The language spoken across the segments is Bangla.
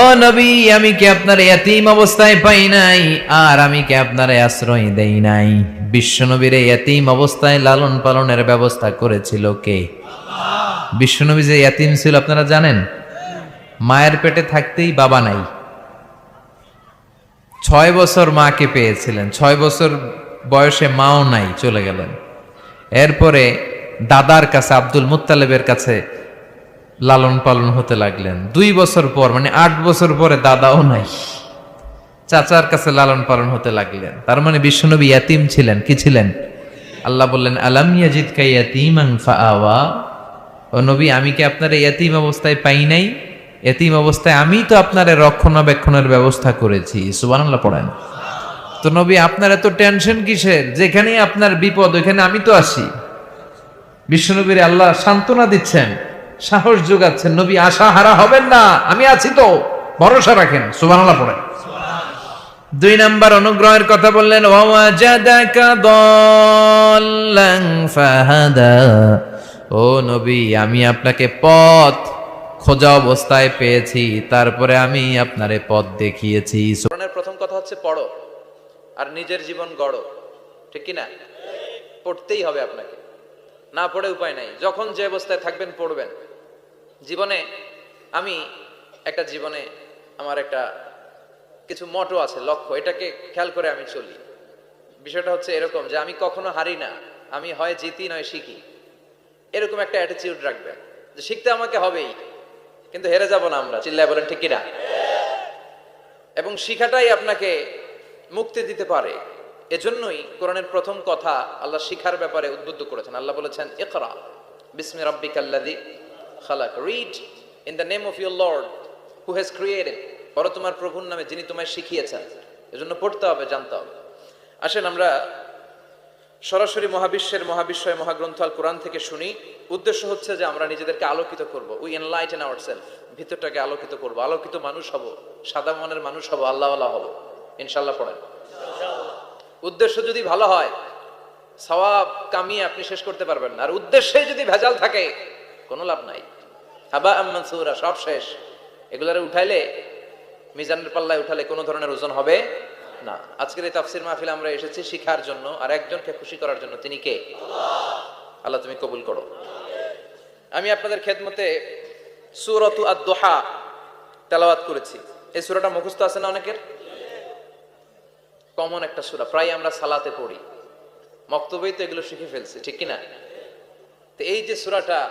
ও নবী, আমি কি আপনার এতিম অবস্থায় পাই নাই? আর আমি কি আপনার আশ্রয় দেই নাই? বিশ্ব নবীর এতিম অবস্থায় লালন পালনের ব্যবস্থা করেছিল কে? বিশ্বনবী যে এতিম ছিল, আপনারা জানেন? মায়ের পেটে থাকতেই বাবা নাই। ছয় বছর মাকে পেয়েছিলেন, ছয় বছর বয়সে মাও নাই, চলে গেলেন। এরপরে দাদার কাছে, আব্দুল মুত্তালেবের কাছে লালন পালন হতে লাগলেন। দুই বছর পর মানে আট বছর পরে দাদাও নাই। চাচার কাছে লালন পালন হতে লাগলেন। তার মানে বিশ্বনবী ইয়াতিম ছিলেন। কি ছিলেন? আল্লাহ বললেন, আলাম ইয়াজিদ ফাআওয়া? ও নবী, আমি কি আপনার ইয়াতিম অবস্থায় পাই নাই? ইয়াতিম অবস্থায় আমি তো আপনার রক্ষণাবেক্ষণের ব্যবস্থা করেছি। সুবহানাল্লাহ, পড়েন। তো নবী, আপনার এত টেনশন কিসের? যেখানেই আপনার বিপদ, ওইখানে আমি তো আসি। বিশ্বনবীর আল্লাহ সান্ত্বনা দিচ্ছেন। সাহস যোগাচ্ছেন। নবী, আশা হারা হবেন না। আমি আছি তো। ভরসা রাখেন। সুবহানাল্লাহ পড়েন। দুই নাম্বার অনুগ্রহের কথা বললেন ও নবী, আমি আপনাকে পথ খোঁজা অবস্থায় পেয়েছি, তারপরে আমি আপনারে পথ দেখিয়েছি। প্রথম কথা হচ্ছে পড়ো, আর নিজের জীবন গড়ো। ঠিক কি না পড়তেই হবে আপনাকে। না পড়ে উপায় নাই। যখন যে অবস্থায় থাকবেন, পড়বেন। জীবনে আমি একটা জীবনে আমার একটা কিছু মটো আছে, লক্ষ্য। এটাকে খেয়াল করে আমি চলি। বিষয়টা হচ্ছে এরকম যে আমি কখনো হারি না। আমি হয় জিতি, নয় শিখি। এরকম একটা অ্যাটিটিউড রাখবেন যে শিখতে আমাকে হবেই, কিন্তু হেরে যাব না আমরা। চিল্লায় বলেন, ঠিক কিনা? এবং শিখাটাই আপনাকে মুক্তি দিতে পারে। এজন্যই কোরআনের প্রথম কথা আল্লাহ শিখার ব্যাপারে উদ্বুদ্ধ করেছেন। আল্লাহ বলেছেন, ইকরা বিসমি রাব্বিকাল্লাযী খালাক। Read in the name of your lord who has created পর তোমার প্রভুর নামে যিনি তোমায় শিখিয়েছেন। এজন্য পড়তে হবে, জানতে হবে। আসেন আমরা সরাসরি মহাবিশ্বের মহাবিশ্বয় মহাগ্রন্থ আল কোরআন থেকে শুনি। উদ্দেশ্য হচ্ছে যে আমরা নিজেদেরকে আলোকিত করব। উই এনলাইটেন আওয়ার সেলফ ভিতরটাকে আলোকিত করব। আলোকিত মানুষ হব। সাদা মনের মানুষ হব। আল্লাহওয়ালা হব। ইনশাল্লাহ পড়েন। উদ্দেশ্য যদি ভালো হয়, সওয়াব কামিয়ে আপনি শেষ করতে পারবেন আর উদ্দেশ্যে যদি ভেজাল থাকে কোনো লাভ নাই। হাবা আম্মান সৌরা, সব শেষ। এগুলারে উঠাইলে, মিজানের পাল্লায় উঠালে কোনো ধরনের ওজন হবে না। আজকের এই তাফসির মাহফিল আমরা এসেছি শিখার জন্য আর একজনকে খুশি করার জন্য। তিনি কে? আল্লাহ তুমি কবুল করো। আমি আপনাদের খেদমতে সুরতু আদ-দোহা তেলাওয়াত করেছি। এই সূরাটা মুখস্থ আছে না অনেকের? কমন একটা সূরা, প্রায় আমরা সালাতে পড়ি। মক্তবেই তো এগুলো শিখে ফেলছি, ঠিক কি না তো এই যে সূরাটা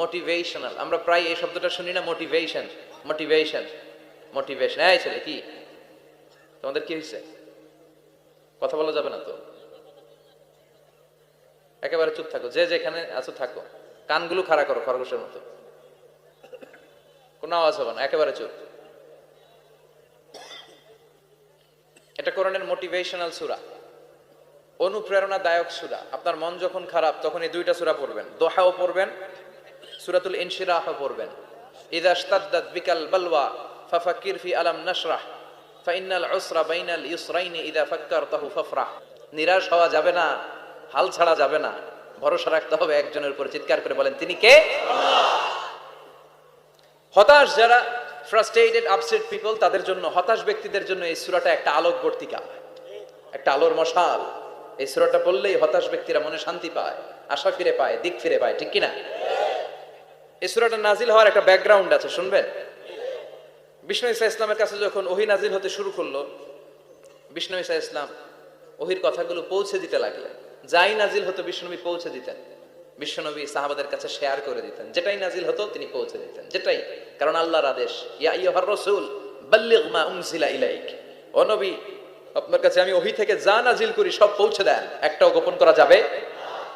মোটিভেশনাল আমরা প্রায় এই শব্দটা শুনি না মোটিভেশন মোটিভেশন মোটিভেশন এই ছেলে, কি? তোমাদের কি হয়েছে? কথা বলা যাবে না তো? একেবারে চুপ থাকো, যে যেখানে আছো থাকো। কানগুলো খাড়া করো খরগোশের মতো। কোনো আওয়াজ হবে না, একেবারে চুপ। এটা কোরআনের মোটিভেশনাল সুরা। অনুপ্রেরণাদায়ক সুরা। আপনার মন যখন খারাপ, তখন এই দুইটা সুরা পড়বেন। দোহাও পড়বেন সুরাতুল ইনশিরাহ পড়বেন। ইদা বিকাল বালওয়া, ফাফাক্কির ফি আলাম নাশরাহ ফাইনাল উসরা বাইনাল ইউসরাইনি ইদা ফাফরাহ। নিরাশ হওয়া যাবে না, হাল ছাড়া যাবে না। ভরসা রাখতে হবে একজনের উপর, চিৎকার করে বলেন, তিনি কে? হতাশ যারা ফ্রাস্ট্রেটেড আপসেট পিপল তাদের জন্য, হতাশ ব্যক্তিদের জন্য এই সুরাটা একটা আলোকবর্তিকা একটা আলোর মশাল। এই সুরাটা পড়লেই হতাশ ব্যক্তিরা মনে শান্তি পায়, আশা ফিরে পায়, দিক ফিরে পায়, ঠিক কিনা? এই সূরাটা নাজিল হওয়ার একটা ব্যাকগ্রাউন্ড আছে শুনবেন বিষ্ণু ইসা ইসলামের কাছে যখন ওহি নাজিল হতে শুরু করল, বিষ্ণু ইসা ইসলাম ওহির কথাগুলো পৌঁছে দিতে লাগলেন। যাই নাজিল হতো, বিষ্ণুনবী পৌঁছে দিতেন। বিশ্বনবী সাহাবাদের কাছে শেয়ার করে দিতেন। যেটাই নাজিল হতো, তিনি পৌঁছে দিতেন। যেটাই। কারণ আল্লাহর আদেশ আপনার কাছে আমি ওহি থেকে যা নাজিল করি সব পৌঁছে দেন। একটাও গোপন করা যাবে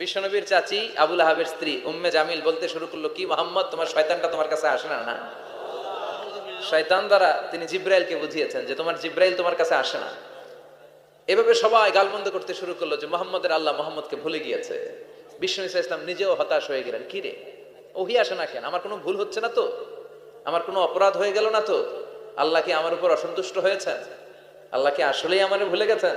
বিশ্বনবীর চাচি আবুল আহাবের স্ত্রী উম্মে জামিল বলতে শুরু করল, কি মোহাম্মদ, তোমার শয়তানটা তোমার কাছে আসে না? না। শয়তান দ্বারা তিনি জিব্রাইলকে বুঝিয়েছেন যে তোমার জিব্রাইল তোমার কাছে আসে না। এভাবে সবাই গালবন্ধ করতে শুরু করল যে মোহাম্মদের আল্লাহ মোহাম্মদকে ভুলে গিয়েছে। বিষ্ণু ইসা ইসলাম নিজেও হতাশ হয়ে গেলেন, কি রে? ওহি আসে না কেন? আমার কোনো ভুল হচ্ছে না তো? আমার কোনো অপরাধ হয়ে গেল না তো? আল্লাহ কি আমার উপর অসন্তুষ্ট হয়েছেন? আল্লাহ কি আসলেই আমার ভুলে গেছেন?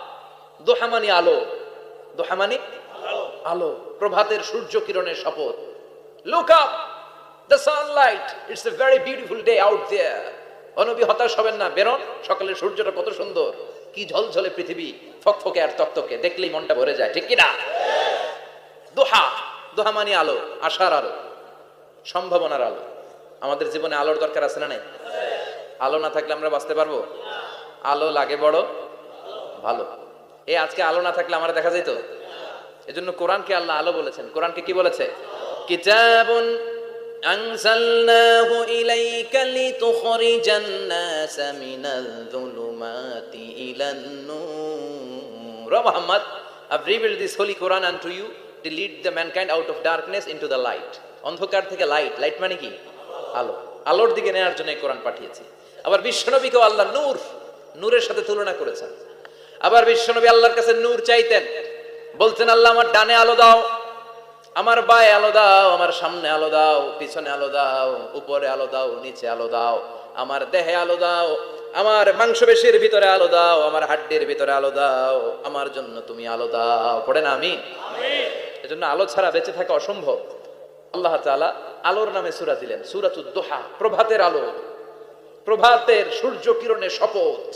দোহা মানে আলো। দোহা মানে আলো। প্রভাতের সূর্য কিরণের শপথ। Look up the sunlight it's a very beautiful day out there অনবী হতাশ হবেন না, বেরোন। সকালের সূর্যটা কত সুন্দর। কি ঝলঝলে পৃথিবী। ফকফকে আর তকতকে দেখলেই মনটা ভরে যায়, ঠিক কিনা? দোহা! দোহা মানে আলো, আশার আলো, সম্ভাবনার আলো। আমাদের জীবনে আলোর দরকার আছে না নাই? আলো না থাকলে আমরা বাঁচতে পারব? আলো লাগে বড়, ভালো। এই আজকে আলো না থাকলে আমার দেখা যেত এজন্য কোরআনকে আল্লাহ আলো বলেছেন কোরআনকে কি বলেছে কিতাবুন أنزلناه إليك لتخرج الناس من الظلمات إلى النور Oh Muhammad, I've revealed this holy Quran unto you to lead the mankind out of darkness into the light. অন্ধকার থেকে লাইট লাইট মানে কি আলো আলোর দিকে নেওয়ার জন্য এই কোরআন পাঠিয়েছি আবার বিশ্বনবীকেও আল্লাহ নূর নূরের সাথে তুলনা করেছেন আবার বিশ্বনবী আল্লাহর কাছে নূর চাইতেন। বলতেন আল্লাহ আমার ডানে আলো দাও আমার বায়ে আলো দাও আমার সামনে আলো দাও পিছনে আলো দাও উপরে আলো দাও নিচে আলো দাও আমার দেহে আলো দাও আমার মাংসপেশির ভিতরে আলো দাও আমার হাড্ডির ভিতরে আলো দাও আমার জন্য তুমি আলো দাও। পড়ে না আমি? এজন্য আলো ছাড়া বেঁচে থাকা অসম্ভব। আল্লাহ তাআলা আলোর নামে সূরা দিলেন সূরাতুদ দোহা প্রভাতের আলো। প্রভাতের সূর্য কিরণের শপথ।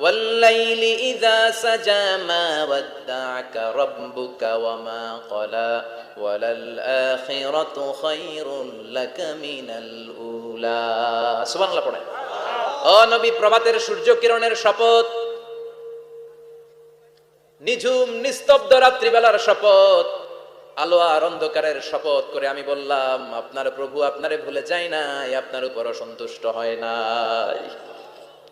والليل إذا سجى ما ودعك ربك وما قلى وللآخرة خير لك من الأولى سبحان الله পড়েন ও নবী প্রভাতের সূর্য কিরণের শপথ নিঝুম নিস্তব্ধ রাত্রিবেলার শপথ আলো আর অন্ধকারের শপথ করে আমি বললাম আপনার প্রভু আপনারে ভুলে যায় নাই আপনার উপর অসন্তুষ্ট হয় নাই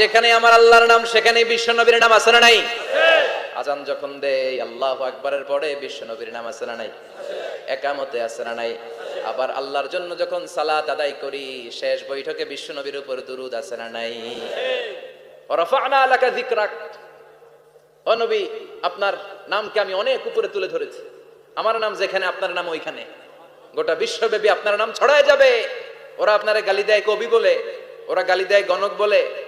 যেখানে আমার আল্লাহর নাম, সেখানে বিশ্ব নবীর নাম আছে না নাই? আজান যখন দেয়, আল্লাহ আকবারের পরে বিশ্ব নবীর নাম আছে না নাই? একামতে আছে না নাই? আবার আল্লাহর জন্য যখন সালাত আদায় করি, শেষ বৈঠকে বিশ্ব নবীর উপর দুরুদ আছে না নাই? রফা'না লাকা যিকরাক। ও নবী, আপনার নামকে আমি অনেক উপরে তুলে ধরেছি। আমার নাম যেখানে, আপনার নাম ওইখানে। গোটা বিশ্বব্যাপী আপনার নাম ছড়ায় যাবে। ওরা আপনারে গালি দেয় কবি বলে, ওরা গালি দেয় গণক বলে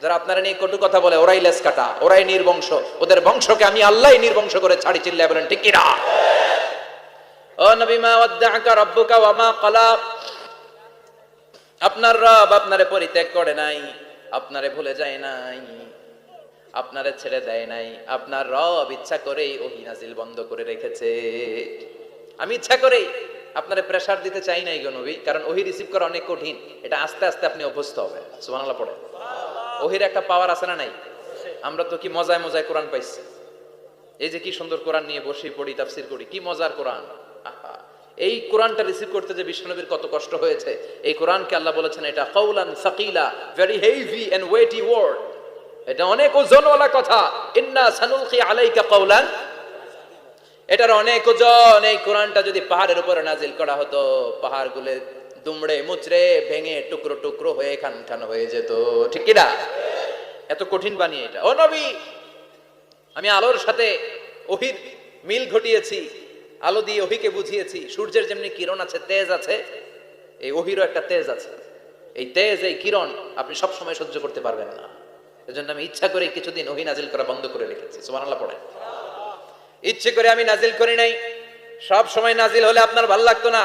যারা আপনারা নিয়ে কটু কথা বলে, ওরাই লেস কাটা, ওরাই নির্বংশ। ওদের বংশকে আমি আল্লাহ নির্বংশ করে ছাড়ি, চিল্লায় বলেন, ঠিক কিনা? ও নবী, মা ওয়াদ্দাআকা রাব্বুকা ওয়া মা ক্বালা। আপনার রব আপনারে পরিত্যাগ করে নাই, আপনারে ভুলে যায় নাই, আপনারে ছেড়ে দেয় নাই, আপনার রব ইচ্ছা করেই ওহি নাজিল বন্ধ করে রেখেছে। আমি ইচ্ছা করেই আপনারে প্রেসার দিতে চাই নাই গো নবী, কারণ ওহি রিসিভ করা অনেক কঠিন, এটা আস্তে আস্তে আপনি অভ্যস্ত হবেন। সুবহানাল্লাহ পড়ে ওহির একটা পাওয়ার আছে না নাই? আমরা তো কি মজায় মজায় কোরআন পাইছি। এই যে কি সুন্দর কোরআন নিয়ে বসে পড়ি, তাফসির করি, কি মজার কোরআন? এই কোরআনটা রিসিভ করতে যে বিষ্ণুনবীর কত কষ্ট হয়েছে, এই কোরআনকে আল্লাহ বলেছেন এটা কৌলান সাকিলা very heavy and weighty word এটা অনেক ওজনওয়ালা কথা। ইন্না সানুলকি আলাইকা কৌলান এটার অনেক ওজন। এই কোরআনটা যদি পাহাড়ের উপরে নাজিল করা হতো, পাহাড়গুলো দুমড়ে মুচড়ে ভেঙে টুকরো টুকরো হয়ে খান খান হয়ে যেত। ঠিক কিনা? এত কঠিন বানিয়ে এটা। ও নবী, আমি আলোর সাথে ওহির মিল ঘটিয়েছি, আলো দিয়ে ওহিকে বুঝিয়েছি, সূর্যের যেমনি কিরণ আছে, তেজ আছে, এই ওহিরও একটা তেজ আছে। এই তেজ, এই কিরণ আপনি সব সময় সহ্য করতে পারবেন না। এজন্য আমি ইচ্ছা করে কিছুদিন ওহি নাজিল করা বন্ধ করে রেখেছি। সুবহানাল্লাহ পড়ে। ইচ্ছে করে আমি নাজিল করি নাই। সব সময় নাজিল হলে আপনার ভালো লাগতো না।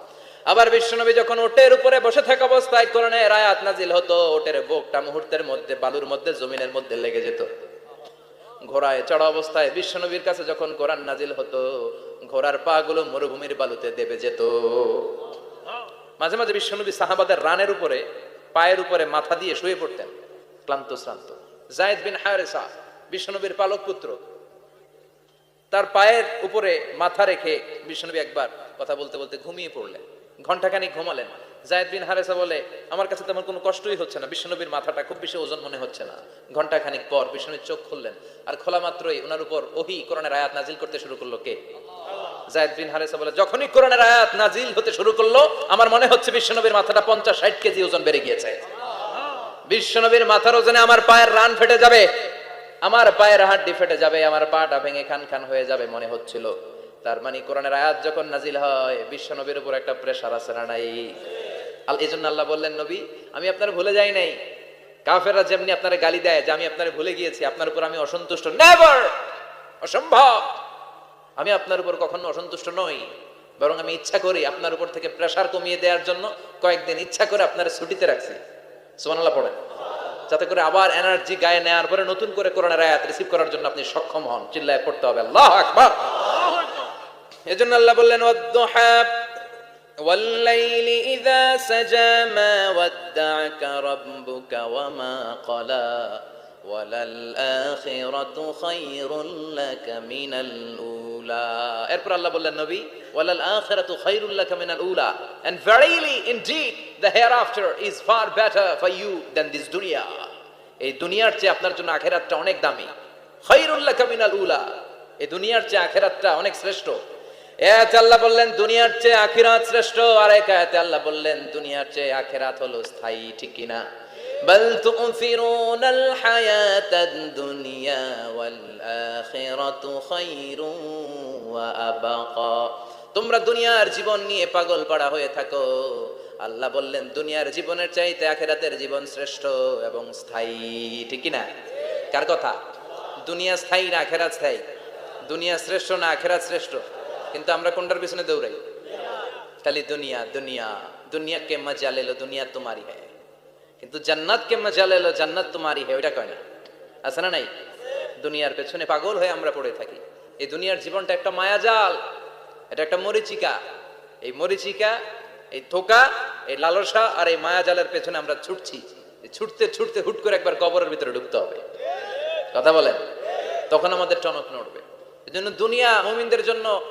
আবার বিশ্বনবী যখন ওটের উপরে বসে থাকা অবস্থায় কোরআনের আয়াত নাজিল হতো, ওটের বুকটা মুহূর্তের মধ্যে, বালুর মধ্যে, জমিনের মধ্যে লেগে যেত। ঘোড়ায় চড়া অবস্থায় বিশ্বনবীর কাছে যখন কোরআন নাজিল হতো, ঘোড়ার পা গুলো মরুভূমির বালুতে দেবে যেত। মাঝে মাঝে বিশ্বনবী সাহাবাদের রানের উপরে, পায়ের উপরে মাথা দিয়ে শুয়ে পড়তেন, ক্লান্ত, শ্রান্ত। জায়দ বিন হারেসা, বিশ্বনবীর পালক পুত্র, তার পায়ের উপরে মাথা রেখে বিশ্বনবী একবার কথা বলতে বলতে ঘুমিয়ে পড়লেন। ঘন্টাখানিক ঘুমালেন। জায়দ বিন হারেসা বলে, আমার কাছে তেমন কোনো কষ্টই হচ্ছে না। বিশ্বনবীর মাথাটা খুব বেশি ওজন মনে হচ্ছে না। ঘন্টাখানিক পর বিশ্বনবীর চোখ খুললেন। আর খোলা মাত্রই ওনার উপর ওহি কোরআনের আয়াত নাজিল করতে শুরু করল কে? জায়দ বিন হারেসা বলে, যখনই কোরআনের আয়াত নাজিল হতে শুরু করল, আমার মনে হচ্ছে মাথাটা পঞ্চাশ ষাট কেজি ওজন বেড়ে গিয়েছে। বিশ্বনবীর মাথার ওজনে আমার পায়ের রান ফেটে যাবে। আমার পায়ের হাড্ডি ফেটে যাবে, আমার পাটা ভেঙে খান খান হয়ে যাবে মনে হচ্ছিল। তার মানে কোরআনের আয়াত যখন নাজিল হয়, বিশ্বনবীর উপর একটা প্রেশার আছে না নাই? আল, এই জন্য আল্লাহ বললেন, নবী, আমি আপনার ভুলে যাই নাই। কাফেররা যেমনি আপনার গালি দেয়, যে আমি আপনার ভুলে গিয়েছি, আপনার উপর আমি অসন্তুষ্ট নেভার অসম্ভব! আমি আপনার উপর কখনো অসন্তুষ্ট নই। বরং আমি ইচ্ছা করি আপনার উপর থেকে প্রেশার কমিয়ে দেওয়ার জন্য কয়েকদিন ইচ্ছা করে আপনার ছুটিতে রাখছি। সুবহানাল্লাহ পড়েন। যাতে করে আবার এনার্জি গায়ে নেওয়ার পরে নতুন করে কোরআনের আয়াত রিসিভ করার জন্য আপনি সক্ষম হন। চিল্লায় পড়তে হবে। আল্লাহ আকবার! এজন্য আল্লাহ বললেন ওয়াদ্দুহা والليل إذا سجى ما ودعك ربك وما قلى ওয়ালাল খায়রুল লাকা মিনাল উলা এরপর আল্লাহ বললেন নবী ওয়ালাল আখিরাতু খায়রুল লাকা মিনাল উলা and verily indeed the hereafter is far better for you than this dunya এই দুনিয়ার চেয়ে আপনার জন্য আখেরাতটা অনেক দামি খায়রুল লাকা মিনাল উলা এই দুনিয়ার চেয়ে আখেরাতটা অনেক শ্রেষ্ঠ এতে আল্লাহ বললেন, দুনিয়ার চেয়ে আখিরাত শ্রেষ্ঠ আর এক আয়াতে আল্লাহ বললেন, দুনিয়ার চেয়ে আখিরাত হলো স্থায়ী, ঠিক কিনা? হায়াতাদ দুনিয়া ওয়াল আখিরাতু খায়রু ওয়া আবাকা। তোমরা দুনিয়ার জীবন নিয়ে পাগল পাড়া হয়ে থাকো। আল্লাহ বললেন, দুনিয়ার জীবনের চাইতে আখেরাতের জীবন শ্রেষ্ঠ এবং স্থায়ী, ঠিক কিনা? কার কথা? দুনিয়া স্থায়ী না আখেরাত স্থায়ী? দুনিয়া শ্রেষ্ঠ না আখেরাত শ্রেষ্ঠ? কিন্তু আমরা কোনটার পিছনে দৌড়াই? খালি দুনিয়া দুনিয়া দুনিয়া কে মজা লেলো দুনিয়া তোমারই হ্যায় কিন্তু জান্নাত কে মজা লেলো জান্নাত তোমারই হ্যায় ওইটা কয় না? আছে না নাই? দুনিয়ার পেছনে পাগল হয়ে আমরা পড়ে থাকি। এই দুনিয়ার জীবনটা একটা মায়াজাল, এটা একটা মরিচিকা। এই মরিচিকা, এই থোকা, এই লালসা আর এই মায়াজালের পেছনে আমরা ছুটছি। ছুটতে ছুটতে হুট করে একবার কবরের ভিতরে ঢুকতে হবে। কথা বলেন? তখন আমাদের টনক নড়বে। এই জন্য দুনিয়া মুমিনদের জন্য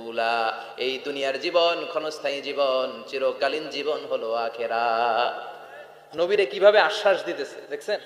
উলা এই দুনিয়ার জীবন, ক্ষণস্থায়ী জীবন, চিরকালীন জীবন হলো আখেরা নবীরে কীভাবে আশ্বাস দিতেছে, দেখছেন?